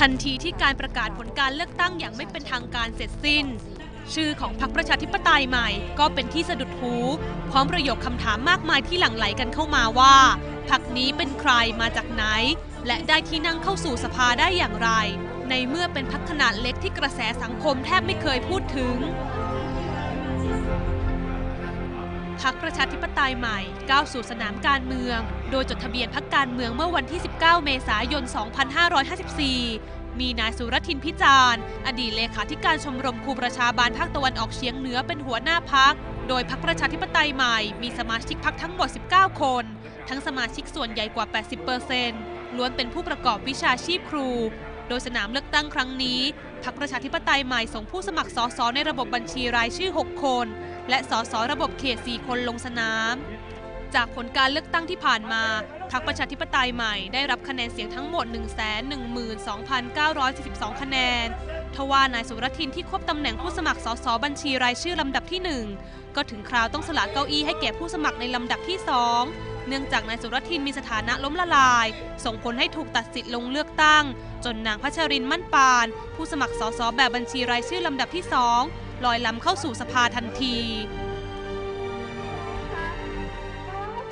ทันทีที่การประกาศผลการเลือกตั้งอย่างไม่เป็นทางการเสร็จสิ้น ชื่อของพรรคประชาธิปไตยใหม่ก็เป็นที่สะดุดหูพร้อมประโยคคำถามมากมายที่หลั่งไหลกันเข้ามาว่าพรรคนี้เป็นใครมาจากไหน และได้ที่นั่งเข้าสู่สภาได้อย่างไร ในเมื่อเป็นพรรคขนาดเล็กที่กระแสสังคมแทบไม่เคยพูดถึง พักประชาธิปไตยใหม่ก้าวสู่สนามการเมือง โดยจดทะเบียนพักการเมืองเมื่อวันที่ 19 เมษายน 2554 มีนายสุรทินพิจารณ์อดีตเลขาธิการชมรมครูประชาบาลภาคตะวันออกเฉียงเหนือเป็นหัวหน้าพัก โดยพักประชาธิปไตยใหม่มีสมาชิกพักทั้งหมด 19 คน ทั้งสมาชิกส่วนใหญ่กว่า 80%ล้วนเป็นผู้ประกอบวิชาชีพครู โดยสนามเลือกตั้งครั้งนี้ พักประชาธิปไตยใหม่ส่งผู้สมัครสสในระบบบัญชีรายชื่อ 6 คน และสสระบบเขต 4 คนลงสนาม จากผลการเลือกตั้งที่ผ่านมาพรรคประชาธิปไตยใหม่ได้รับคะแนนเสียงทั้งหมด 112,942 คะแนน ทว่านายสุรทินที่ควบตำแหน่งผู้สมัครสสบัญชีรายชื่อลำดับที่ 1 ก็ถึงคราวต้องสละเก้าอี้ให้แก่ผู้สมัครในลำดับที่ 2 เนื่องจากนายสุรทินมีสถานะล้มละลาย ส่งผลให้ถูกตัดสิทธิ์ลงเลือกตั้ง จนนางพัชรินมั่นปาน ผู้สมัครสสแบบบัญชีรายชื่อลำดับที่2ลอยลำเข้าสู่สภาทันที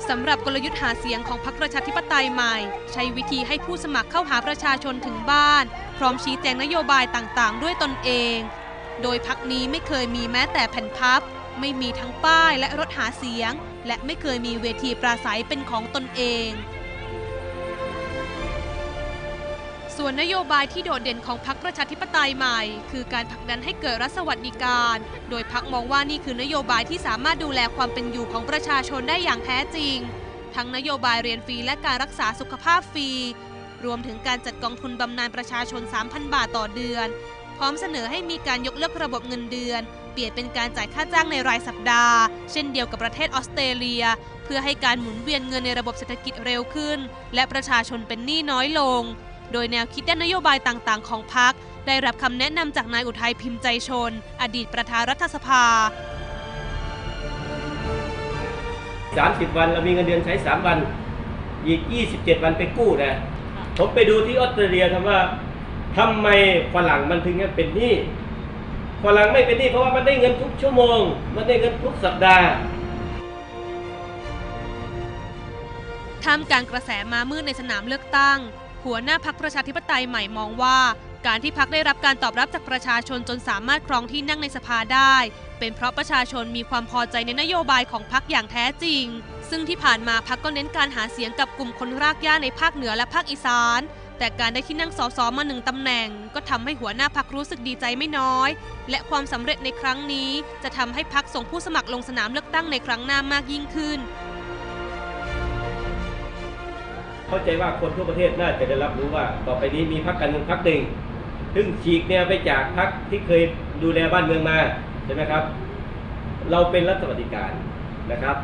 สำหรับกลยุทธ์หาเสียงของพรรคประชาธิปไตยใหม่ ใช้วิธีให้ผู้สมัครเข้าหาประชาชนถึงบ้าน พร้อมชี้แจงนโยบายต่างๆ ด้วยตนเอง โดยพักนี้ไม่เคยมีแม้แต่แผ่นพับ ไม่มีทั้งป้ายและรถหาเสียง และไม่เคยมีเวทีปราศัยเป็นของตนเอง ส่วนนโยบายที่โดดเด่นของพรรคประชาธิปไตยใหม่ คือการผลักดันให้เกิดรัฐสวัสดิการ โดยพรรคมองว่านี่คือนโยบายที่สามารถดูแลความเป็นอยู่ของประชาชนได้อย่างแท้จริง ทั้งนโยบายเรียนฟรีและการรักษาสุขภาพฟรี รวมถึงการจัดกองทุนบำนาญประชาชน 3,000 บาทต่อเดือน พร้อมเสนอให้มีการยกเลิกระบบเงินเดือน ลี่ยนเป็นการจ่ายค่าจ้างในรายสัปดาห์ เช่นเดียวกับประเทศออสเตรเลีย เพื่อให้การหมุนเวียนเงินในระบบเศรษฐกิจเร็วขึ้น และประชาชนเป็นหนี้น้อยลง โดยแนวคิดและนโยบายต่างๆ ของพรรคได้รับคำแนะนำจากนายอุทัยพิมพ์ใจชน อดีตประธานรัฐสภา 30 วันเรามีเงินเดือนใช้ 3 วัน อีก 27 วันไปกู้นะ ผมไปดูที่ออสเตรเลียทำว่าทำไมฝรั่งมันถึงเป็นหนี้ ฝรั่งไม่เป็นหนี้เพราะว่ามันได้เงินทุกชั่วโมง มันได้เงินทุกสัปดาห์ท่ามกลางกระแสมามืดในสนามเลือกตั้ง หัวหน้าพักประชาธิปไตยใหม่มองว่า การที่พักได้รับการตอบรับจากประชาชนจนสามารถครองที่นั่งในสภาได้ เป็นเพราะประชาชนมีความพอใจในนโยบายของพักอย่างแท้จริง ซึ่งที่ผ่านมาพักก็เน้นการหาเสียงกับกลุ่มคนรากหญ้าในภาคเหนือและภาคอีสาน แต่การได้ที่นั่งสสมาหนึ่งตำแหน่ง ก็ทำให้หัวหน้าพักรู้สึกดีใจไม่น้อย และความสำเร็จในครั้งนี้จะทำให้พักส่งผู้สมัครลงสนามเลือกตั้งในครั้งหน้ามากยิ่งขึ้น เข้าใจว่าคนทั่วประเทศน่าจะได้รับรู้ว่า ต่อไปนี้มีพรรคการเมืองพรรคหนึ่งซึ่งฉีกแนวไปจากพรรคที่เคยดูแลบ้านเมืองมาใช่ไหมครับ เราเป็นรัฐสวัสดิการนะครับ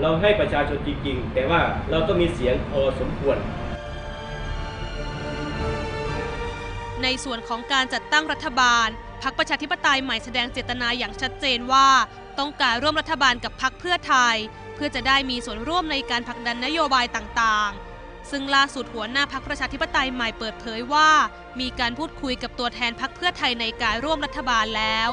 เราให้ประชาชนจริงๆ แต่ว่าเราต้องมีเสียงพอสมควร ในส่วนของการจัดตั้งรัฐบาลพักประชาธิปไตยใหม่แสดงเจตนาอย่างชัดเจนว่า ต้องการร่วมรัฐบาลกับพักเพื่อไทย เพื่อจะได้มีส่วนร่วมในการผลักดันนโยบายต่างๆ ซึ่งล่าสุดหัวหน้าพักประชาธิปไตยใหม่เปิดเผยว่า มีการพูดคุยกับตัวแทนพักเพื่อไทยในการร่วมรัฐบาลแล้ว